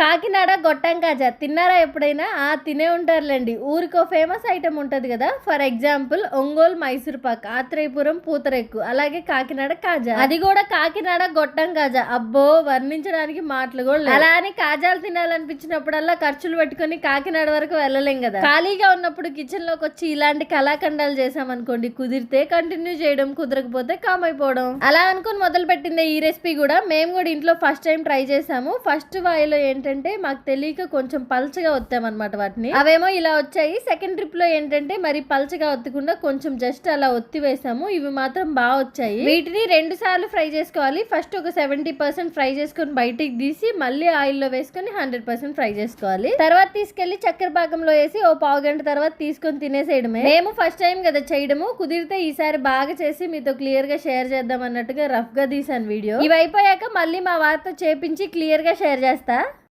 కాకినాడ గొట్టం కాజా. తిన్నారా ఎప్పుడైనా? ఆ తినే ఉంటారులేండి. ఊరికో ఫేమస్ ఐటమ్ ఉంటుంది కదా? ఫర్ ఎగ్జాంపుల్ ఒంగోలు మైసూర్ పాక్ ఆత్రేయపురం పూతరెక్కు అలాగే కాకినాడ కాజా. అది కూడా కాకినాడ గొట్టం కాజా. అబ్బో వర్ణించడానికి మాటలు కూడా అలా అని కాజాలు తినాలనిపించినప్పుడల్లా ఖర్చులు పెట్టుకొని కాకినాడ వరకు వెళ్ళలేం కదా? ఖాళీగా ఉన్నప్పుడు కిచెన్లోకి వచ్చి ఇలాంటి కళాఖండాలు చేసామనుకోండి కుదిరితే కంటిన్యూ చేయడం కుదరకపోతే కామ్ అయిపోవడం. అలా అనుకుని మొదలు పెట్టిందే ఈ రెసిపీ కూడా. మేము కూడా ఇంట్లో ఫస్ట్ టైం ట్రై చేసాము ఫస్ట్ వాయిలో ఏంటంటే మాకు తెలియక కొంచెం పల్చగా వత్తామన్నమాట వాటిని. అవేమో ఇలా వచ్చాయి. సెకండ్ ట్రిప్లో ఏంటంటే మరి పల్చగా ఒత్తకుండా కొంచెం జస్ట్ అలా ఒత్తి వేసాము. ఇవి మాత్రం బాగా వచ్చాయి. వీటిని రెండు సార్లు ఫ్రై చేసుకోవాలి. ఫస్ట్ ఒక సెవెంటీ పర్సెంట్ ఫ్రై చేసుకొని బయటికి తీసి మళ్ళీ ఆయిల్లో వేసుకొని హండ్రెడ్ పర్సెంట్ ఫ్రై చేసుకోవాలి. తర్వాత తీసుకెళ్ళి చక్కెర పాకంలో వేసి ఓ పావు గంట తర్వాత తీసుకొని తినేసేయడమే. మేము ఫస్ట్ టైం కదా చేయడము. కుదిరితే ఈసారి బాగా చేసి మీతో క్లియర్గా షేర్ చేద్దాం అన్నట్టుగా రఫ్గా తీసాను వీడియో ఇవి అయిపోయాక మళ్ళీ మా వారితో చేపించి క్లియర్గా షేర్ చేస్తా.